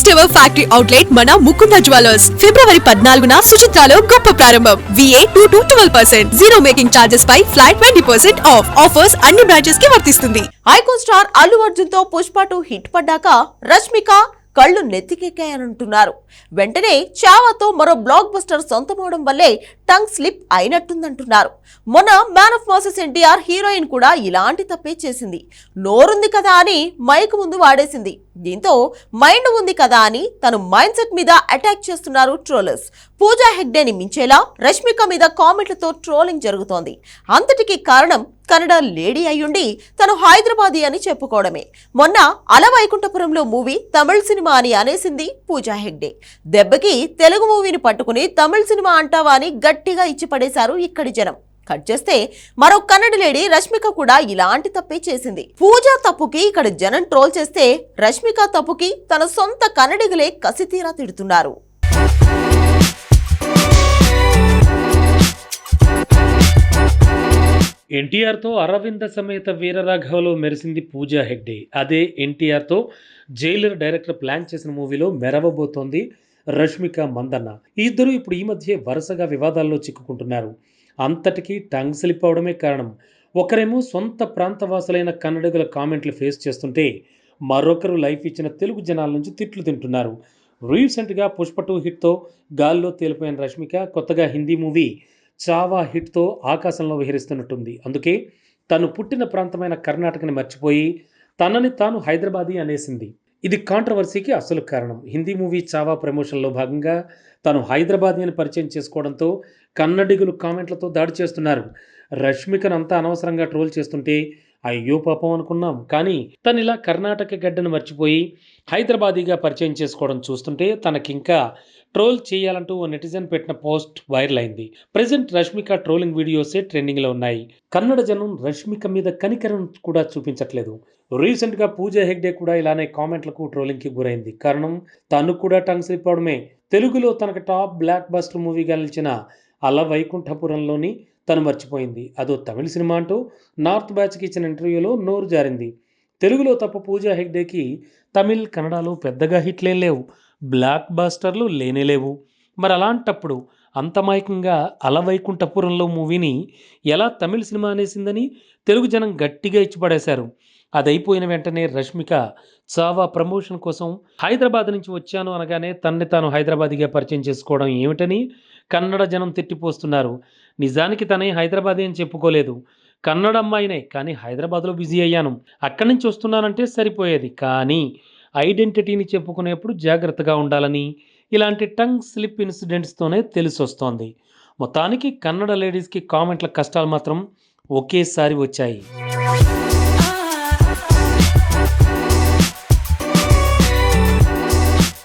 First ever factory outlet మన Mukunda jewellers. ఫిబ్రవరి పద్నాలుగున సుచిత్రాలో గొప్ప ప్రారంభం. VA two to twelve percent zero making charges pi flat twenty percent off offers అన్ని బ్రాంచెస్కి వర్తిస్తుంది. ఐకాన్ స్టార్ అల్లు అర్జున్తో పుష్ప టూ హిట్ పడ్డాక రష్మిక కళ్ళు నెత్తికెక్కాయనంటున్నారు. వెంటనే చావాతో మరో బ్లాక్ బస్టర్ సొంతమవడం వల్లే టంగ్ స్లిప్ అయినట్టుందంటున్నారు. మొన్న man of masses NTR heroine కూడా ఇలాంటి తప్పే చేసింది. నోరుంది కదా అని మైక్ ముందు వాడేసింది. దీంతో మైండ్ ఉంది కదా అని తను మైండ్ సెట్ మీద అటాక్ చేస్తున్నారు ట్రోలర్స్. పూజా హెగ్డేని మించేలా రష్మిక మీద కామెంట్లతో ట్రోలింగ్ జరుగుతోంది. అంతటికి కారణం కన్నడ లేడీ అయ్యుండి తను హైదరాబాదీ అని చెప్పుకోవడమే. మొన్న అలవైకుంఠపురంలో మూవీ తమిళ సినిమా అని అనేసింది పూజా హెగ్డే. దెబ్బకి తెలుగు మూవీని పట్టుకుని తమిళ సినిమా అంటావా అని గట్టిగా ఇచ్చి పడేశారు ఇక్కడి జనం. కట్ చేస్తే మరో కన్నడ లేడీ రష్మిక కూడా ఇలాంటి తప్పే చేసింది. పూజా తప్పుకి ఇక్కడ జనం ట్రోల్ చేస్తే రష్మిక తప్పుకి తన సొంత కన్నడిగలే కసితీరా తిడుతున్నారు. ఎన్టీఆర్తో అరవింద సమేత వీరరాఘవలో మెరిసింది పూజా హెగ్డే. అదే ఎన్టీఆర్తో జైలర్ డైరెక్టర్ ప్లాన్ చేసిన మూవీలో మెరవబోతోంది రష్మిక మందన్న. ఇద్దరు ఇప్పుడు ఈ మధ్య వరుసగా వివాదాల్లో చిక్కుకుంటున్నారు. అంతటికీ టంగ్ స్లిప్ అవడమే కారణం. ఒకరేమో సొంత ప్రాంతవాసులైన కన్నడుగుల కామెంట్లు ఫేస్ చేస్తుంటే మరొకరు లైఫ్ ఇచ్చిన తెలుగు జనాల నుంచి తిట్లు తింటున్నారు. రీసెంట్గా పుష్ప టూ హిట్తో గాల్లో తేలిపోయిన రష్మిక కొత్తగా హిందీ మూవీ చావా హిట్తో ఆకాశంలో విహరిస్తున్నట్టుంది. అందుకే తను పుట్టిన ప్రాంతమైన కర్ణాటకని మర్చిపోయి తనని తాను హైదరాబాదీ అనేసింది. ఇది కాంట్రవర్సీకి అసలు కారణం. హిందీ మూవీ చావా ప్రమోషన్లో భాగంగా తను హైదరాబాదీ అని పరిచయం చేసుకోవడంతో కన్నడిగులు కామెంట్లతో దాడి చేస్తున్నారు. రష్మికను అంతా అనవసరంగా ట్రోల్ చేస్తుంటే అయ్యో పాపం అనుకున్నాం. కానీ తను ఇలా కర్ణాటక గడ్డను మర్చిపోయి హైదరాబాదీగా పరిచయం చేసుకోవడం చూస్తుంటే తనకింకా ట్రోల్ చేయాలంటూ ఓ నెటిజన్ పెట్టిన పోస్ట్ వైరల్ అయింది. ప్రజెంట్ రష్మిక ట్రోలింగ్ వీడియోసే ట్రెండింగ్లో ఉన్నాయి. కన్నడ జనం రష్మిక మీద కనికరం కూడా చూపించట్లేదు. రీసెంట్గా పూజా హెగ్డే కూడా ఇలానే కామెంట్లకు ట్రోలింగ్కి గురైంది. కారణం తను కూడా టంగ్ స్లిప్ అవడమే. తెలుగులో తనకు టాప్ బ్లాక్ బస్టర్ మూవీగా నిలిచిన అల వైకుంఠపురంలోని తను మర్చిపోయింది. అదో తమిళ సినిమా అంటూ నార్త్ బ్యాచ్కి ఇచ్చిన ఇంటర్వ్యూలో నోరు జారింది. తెలుగులో తప్ప పూజా హెగ్డేకి తమిళ్ కన్నడలో పెద్దగా హిట్లేం లేవు. బ్లాక్ బాస్టర్లు లేనే లేవు. మరి అలాంటప్పుడు అంతమాయకంగా అలవైకుంఠపురంలో మూవీని ఎలా తమిళ సినిమా అనేసిందని తెలుగు జనం గట్టిగా ఇచ్చిపడేశారు. అది అయిపోయిన వెంటనే రష్మిక చావా ప్రమోషన్ కోసం హైదరాబాద్ నుంచి వచ్చాను అనగానే తన్ని తాను హైదరాబాద్గా పరిచయం చేసుకోవడం ఏమిటని కన్నడ జనం తిట్టిపోస్తున్నారు. నిజానికి తనే హైదరాబాద్ అని చెప్పుకోలేదు. కన్నడ అమ్మాయినే కానీ హైదరాబాద్లో బిజీ అయ్యాను. అక్కడి నుంచి వస్తున్నానంటే సరిపోయేది. కానీ ఐడెంటిటీని చెప్పుకునేప్పుడు జాగ్రత్తగా ఉండాలని ఇలాంటి టంగ్ స్లిప్ ఇన్సిడెంట్స్తోనే తెలిసొస్తోంది. మొత్తానికి కన్నడ లేడీస్కి కామెంట్ల కష్టాలు మాత్రం ఒకేసారి వచ్చాయి.